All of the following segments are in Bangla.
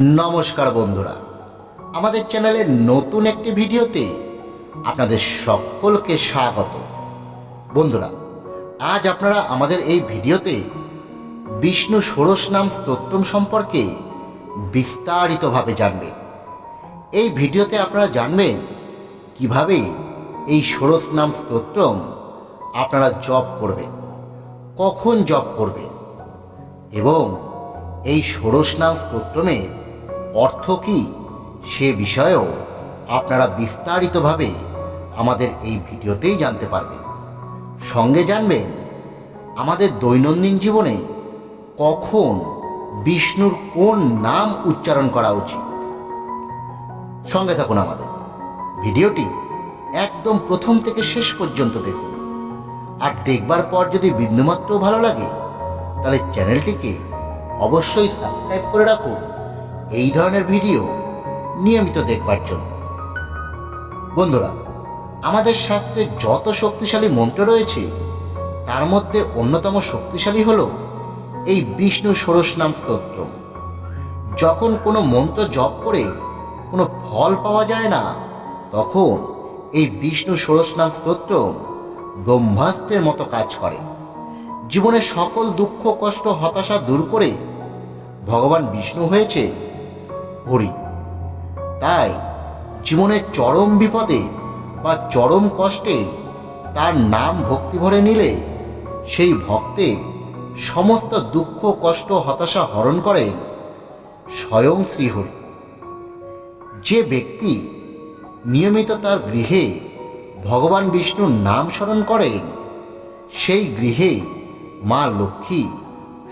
নমস্কার বন্ধুরা। আমাদের চ্যানেলের নতুন একটি ভিডিওতে আপনাদের সকলকে স্বাগত। বন্ধুরা, আজ আপনারা আমাদের এই ভিডিওতে বিষ্ণু ষোড়শ নাম স্তোত্রম সম্পর্কে বিস্তারিতভাবে জানবেন। এই ভিডিওতে আপনারা জানবেন কীভাবে এই ষোড়শ নাম স্তোত্রম আপনারা জপ করবেন, কখন জপ করবেন এবং এই ষোড়শ নাম স্তোত্রমের অর্থ কী? সে বিষয়েও আপনারা বিস্তারিতভাবে আমাদের এই ভিডিওতেই জানতে পারবেন। সঙ্গে জানবেন, আমাদের দৈনন্দিন জীবনে কখন বিষ্ণুর কোন নাম উচ্চারণ করা উচিত? সঙ্গে থাকুন আমাদের। ভিডিওটি একদম প্রথম থেকে শেষ পর্যন্ত দেখুন। আর দেখবার পর যদি বিন্দুমাত্র ভালো লাগে, তাহলে চ্যানেলটিকে অবশ্যই সাবস্ক্রাইব করে রাখুন। এই ধরনের ভিডিও নিয়মিত দেখবার জন্য। বন্ধুরা, আমাদের শাস্ত্রে যত শক্তিশালী মন্ত্র রয়েছে, তার মধ্যে অন্যতম শক্তিশালী হল এই বিষ্ণু ষোড়শ নাম স্তোত্র। যখন কোনো মন্ত্র জপ করে কোনো ফল পাওয়া যায় না, তখন এই বিষ্ণু ষোড়শ নাম স্তোত্র ব্রহ্মাস্ত্রের মতো কাজ করে। জীবনের সকল দুঃখ, কষ্ট, হতাশা দূর করে ভগবান বিষ্ণু হয়েছে হরি তাই জীবনের চরম বিপদে বা চরম কষ্টে তার নাম ভক্তি ভরে নিলে সেই ভক্তে সমস্ত দুঃখ, কষ্ট, হতাশা হরণ করেন স্বয়ং শ্রীহরি। যে ব্যক্তি নিয়মিত তার গৃহে ভগবান বিষ্ণুর নাম স্মরণ করেন, সেই গৃহে মা লক্ষ্মী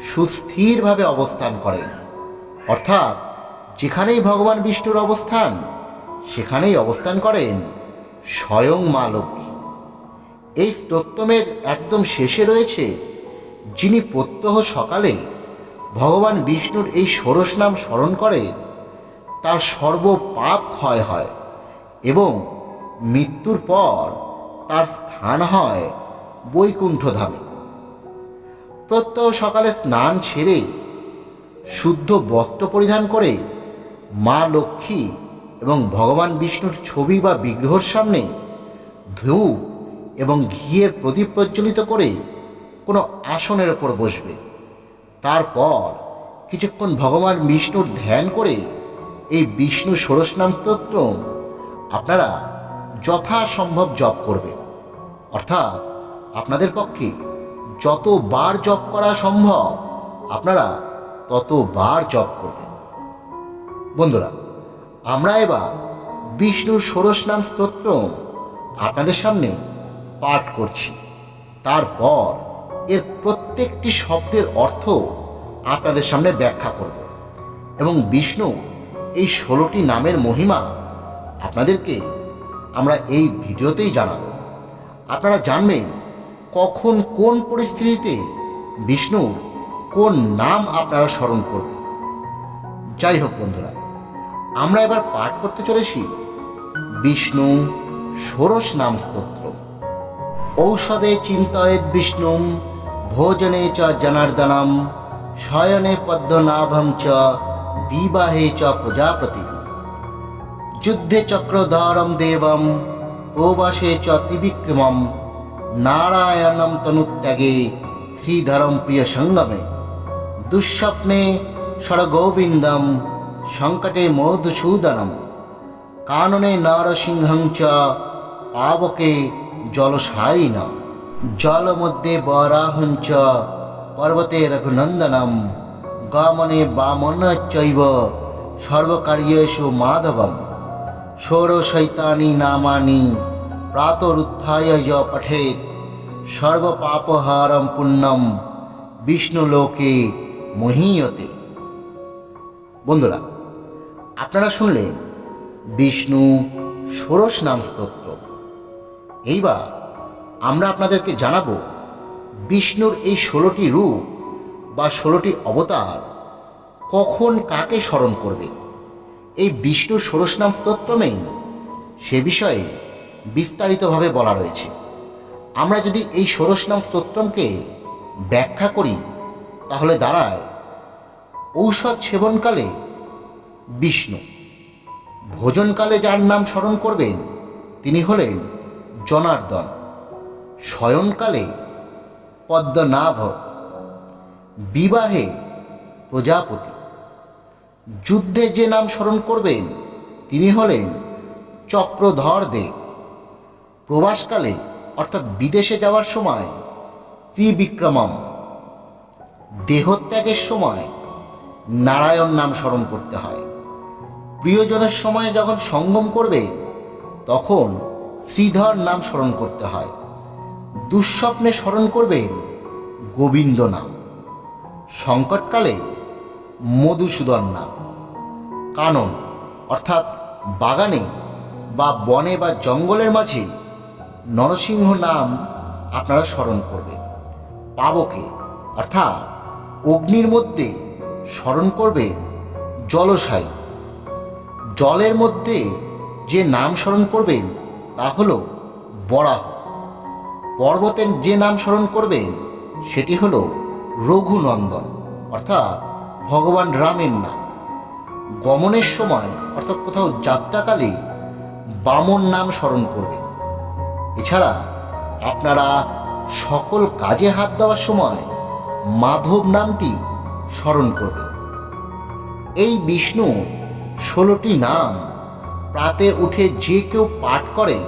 সুস্থিরভাবে অবস্থান করেন। অর্থাৎ যেখানেই ভগবান বিষ্ণুর অবস্থান, সেখানেই অবস্থান করেন স্বয়ং মা লক্ষ্মী। এই স্তোত্তমের একদম শেষে রয়েছে যিনি প্রত্যহ সকালে ভগবান বিষ্ণুর এই ষোড়শ নাম স্মরণ করেন তার সর্ব পাপ ক্ষয় হয় এবং মৃত্যুর পর তার স্থান হয় বৈকুণ্ঠ ধামে প্রত্যহ সকালে স্নান সেরে শুদ্ধ বস্ত্র পরিধান করে মা লক্ষ্মী এবং ভগবান বিষ্ণুর ছবি বা বিগ্রহর সামনে ধূপ এবং ঘিয়ের প্রদীপ প্রজ্বলিত করে কোনো আসনের ওপর বসবে। তারপর কিছুক্ষণ ভগবান বিষ্ণুর ধ্যান করে এই বিষ্ণু ষোড়শনাম স্তোত্র আপনারা যথাসম্ভব জপ করবেন। অর্থাৎ আপনাদের পক্ষে যতবার জপ করা সম্ভব আপনারা ততবার জপ করবেন। বন্ধুরা, আমরা এবার বিষ্ণুর ষোড়শ নাম স্তোত্র আপনাদের সামনে পাঠ করছি। তারপর এর প্রত্যেকটি শব্দের অর্থ আপনাদের সামনে ব্যাখ্যা করব এবং বিষ্ণু এই ষোলোটি নামের মহিমা আপনাদেরকে আমরা এই ভিডিওতেই জানাব। আপনারা জানবেন কখন কোন পরিস্থিতিতে বিষ্ণুর কোন নাম আপনারা স্মরণ করবেন। যাই হোক বন্ধুরা আমরা এবার পাঠ করতে চলেছি। বিষ্ণু ষোড়শ নাম স্তোত্র। ঔষধে চিন্তয়েদ বিষ্ণু ভোজনে চ জনার্দনম, শয়নে পদ্মনাভম চ বিবাহে চ প্রজাপতি যুদ্ধে চক্রধরম দেবম, প্রবাসে চ ত্রিবিক্রমম, নারায়ণম তনুত্যাগে শ্রীধরম প্রিয় সঙ্গমে দুঃস্বপ্নে স্বরগোবিন্দম সংকটে মধুসূদনম। কাননে নরসিংহং চ পাবকে জলসায়িনম জলমধ্যে বরাহং চ পর্বতে রঘুনন্দনম। গমনে বামন চৈব সর্বকার্যেষু মাধবম। ষোড়শৈতানি নামানি প্রাতরুত্থায় য পঠেত। সর্বপাপহারম পুণ্যম বিষ্ণুলোকে মহীয়তে। বন্ধুরা আপনারা শুনলেন বিষ্ণু ষোড়শ নাম স্তোত্র। এইবার আমরা আপনাদেরকে জানাব বিষ্ণুর এই ষোলোটি রূপ বা ষোলোটি অবতার কখন কাকে স্মরণ করবে? এই বিষ্ণু ষোড়শ নাম স্তোত্রমেই সে বিষয়ে বিস্তারিতভাবে বলা রয়েছে। আমরা যদি এই ষোড়শ নাম স্তোত্রমকে ব্যাখ্যা করি, তাহলে দাঁড়ায় ঔষধ সেবনকালে বিষ্ণু। ভোজনকালে যার নাম স্মরণ করবেন, তিনি হলেন জনার্দন। শয়নকালে পদ্মনাভ। বিবাহে প্রজাপতি। যুদ্ধে যে নাম স্মরণ করবেন, তিনি হলেন চক্রধর দেব। প্রবাসকালে, অর্থাৎ বিদেশে যাওয়ার সময়, ত্রিবিক্রমম। দেহত্যাগের সময়, নারায়ণ নাম স্মরণ করতে হয়। প্রিয়জনের সময় যখন সঙ্গম করবে, তখন শ্রীধর নাম স্মরণ করতে হয়। দুঃস্বপ্নে স্মরণ করবেন গোবিন্দ নাম। সংকটকালে মধুসূদন নাম। কানন, অর্থাৎ বাগানে বা বনে বা জঙ্গলের মাঝে নরসিংহ নাম আপনারা স্মরণ করবেন। পাবকে, অর্থাৎ অগ্নির মধ্যে স্মরণ করবে জলসায়ী জলের মধ্যে যে নাম স্মরণ করবেন, তা হল বরাহ। পর্বতের যে নাম স্মরণ করবেন, সেটি হল রঘুনন্দন, অর্থাৎ ভগবান রামের নাম। গমনের সময়, অর্থাৎ কোথাও যাত্রাকালে বামন নাম স্মরণ করবেন। এছাড়া আপনারা সকল কাজে হাত দেওয়ার সময় মাধব নামটি স্মরণ করবেন। এই বিষ্ণু ষোলোটি নাম প্রাতে উঠে যে কেউ পাঠ করে,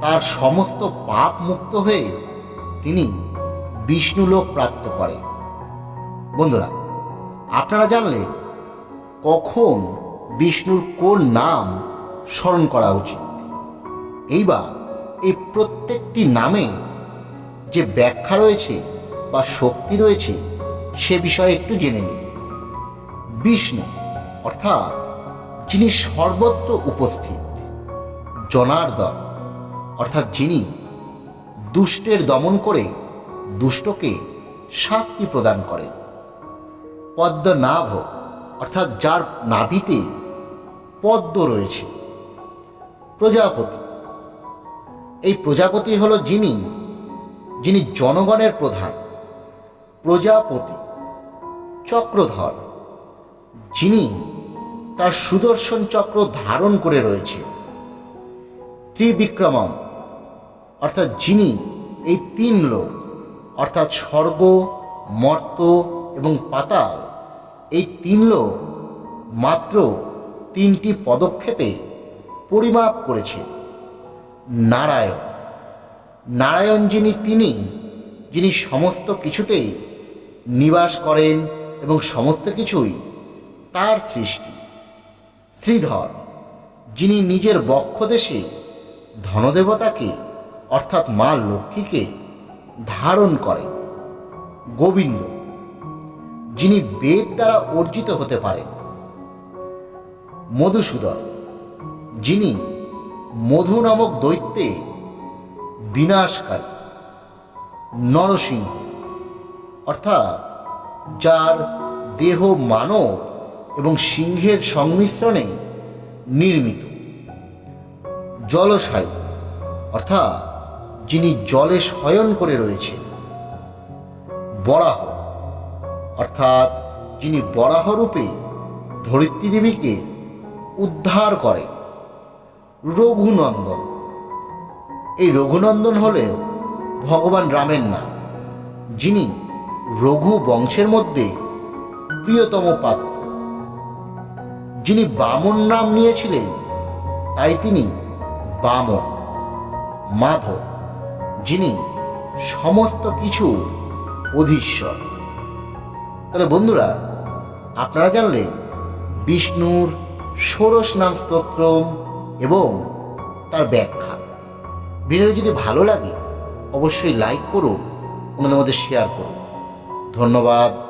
তার সমস্ত পাপ মুক্ত হয়ে তিনি বিষ্ণুলোক প্রাপ্ত করে। বন্ধুরা, আপনারা জানলেন কখন বিষ্ণুর কোন নাম স্মরণ করা উচিত? এইবার এই প্রত্যেকটি নামে যে ব্যাখ্যা রয়েছে বা শক্তি রয়েছে, সে বিষয়ে একটু জেনে নিন। বিষ্ণু, অর্থাৎ যিনি সর্বত্র উপস্থিত, জনার্দন, অর্থাৎ যিনি দুষ্টের দমন করে দুষ্টকে শাস্তি প্রদান করেন। পদ্মনাভ, অর্থাৎ যার নাভিতে পদ্ম রয়েছে। প্রজাপতি, এই প্রজাপতি হলো যিনি যিনি জনগণের প্রধান। প্রজাপতি, চক্রধর, যিনি তার সুদর্শন চক্র ধারণ করে রয়েছে। ত্রিবিক্রমম, অর্থাৎ যিনি এই তিন লোক, অর্থাৎ স্বর্গ, মর্ত এবং পাতাল, এই তিন লোক মাত্র তিনটি পদক্ষেপে পরিমাপ করেছে। নারায়ণ নারায়ণ যিনি তিনি, যিনি সমস্ত কিছুতেই নিবাস করেন এবং সমস্ত কিছুই তার সৃষ্টি। শ্রীধর, যিনি নিজের বক্ষদেশে ধনদেবতাকে, অর্থাৎ মা লক্ষ্মীকে, ধারণ করেন, গোবিন্দ, যিনি বেদ দ্বারা অর্জিত হতে পারেন। মধুসূদন, যিনি মধু নামক দৈত্যে বিনাশকারী। নরসিংহ, অর্থাৎ যার দেহ মানব এবং সিংহের সংমিশ্রণে নির্মিত। জলসায়ী, অর্থাৎ যিনি জলে শয়ন করে রয়েছে বরাহ, অর্থাৎ যিনি বরাহ রূপে ধরিত্রী দেবীকে উদ্ধার করে, রঘুনন্দন। এই রঘুনন্দন হলেও ভগবান রামের না যিনি রঘু বংশের মধ্যে প্রিয়তম পাত্র। যিনি বামন নাম নিয়েছিলেন, তাই তিনি বামন, মাধব, যিনি সমস্ত কিছু অধীশ্বর। তাহলে বন্ধুরা, আপনারা জানলেন, বিষ্ণুর ষোড়শ নাম স্তোত্রম এবং তার ব্যাখ্যা। ভিডিওটি যদি ভালো লাগে, অবশ্যই লাইক করুন ওনাদের মধ্যে শেয়ার করুন। ধন্যবাদ।